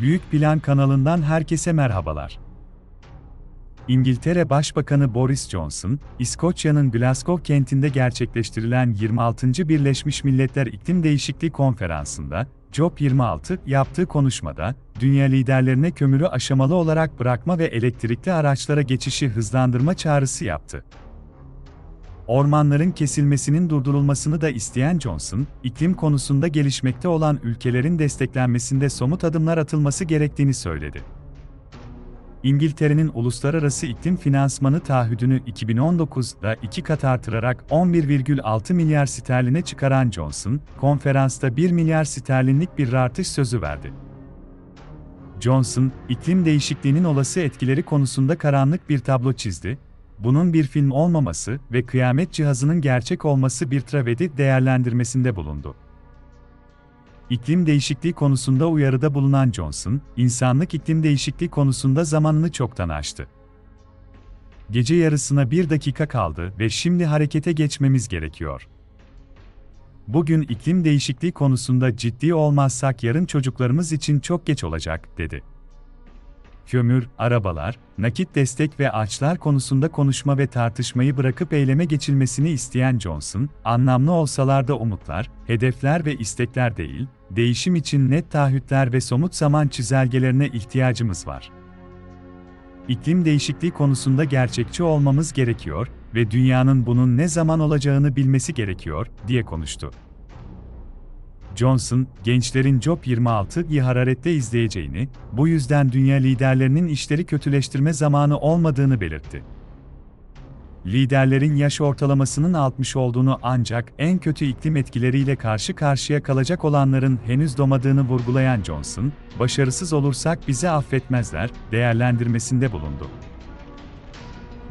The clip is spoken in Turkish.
Büyük Plan kanalından herkese merhabalar. İngiltere Başbakanı Boris Johnson, İskoçya'nın Glasgow kentinde gerçekleştirilen 26. Birleşmiş Milletler İklim Değişikliği Konferansı'nda, COP26 yaptığı konuşmada, dünya liderlerine kömürü aşamalı olarak bırakma ve elektrikli araçlara geçişi hızlandırma çağrısı yaptı. Ormanların kesilmesinin durdurulmasını da isteyen Johnson, iklim konusunda gelişmekte olan ülkelerin desteklenmesinde somut adımlar atılması gerektiğini söyledi. İngiltere'nin uluslararası iklim finansmanı taahhüdünü 2019'da iki kat artırarak 11,6 milyar sterline çıkaran Johnson, konferansta 1 milyar sterlinlik bir artış sözü verdi. Johnson, iklim değişikliğinin olası etkileri konusunda karanlık bir tablo çizdi, bunun bir film olmaması ve kıyamet cihazının gerçek olması bir tragedi değerlendirmesinde bulundu. İklim değişikliği konusunda uyarıda bulunan Johnson, insanlık iklim değişikliği konusunda zamanını çoktan aştı. Gece yarısına bir dakika kaldı ve şimdi harekete geçmemiz gerekiyor. Bugün iklim değişikliği konusunda ciddi olmazsak yarın çocuklarımız için çok geç olacak, dedi kömür, arabalar, nakit destek ve açlar konusunda konuşma ve tartışmayı bırakıp eyleme geçilmesini isteyen Johnson, anlamlı olsalar da umutlar, hedefler ve istekler değil, değişim için net taahhütler ve somut zaman çizelgelerine ihtiyacımız var. İklim değişikliği konusunda gerçekçi olmamız gerekiyor ve dünyanın bunun ne zaman olacağını bilmesi gerekiyor, diye konuştu. Johnson, gençlerin COP26'yı hararetle izleyeceğini, bu yüzden dünya liderlerinin işleri kötüleştirme zamanı olmadığını belirtti. Liderlerin yaş ortalamasının 60 olduğunu ancak en kötü iklim etkileriyle karşı karşıya kalacak olanların henüz domadığını vurgulayan Johnson, başarısız olursak bizi affetmezler, değerlendirmesinde bulundu.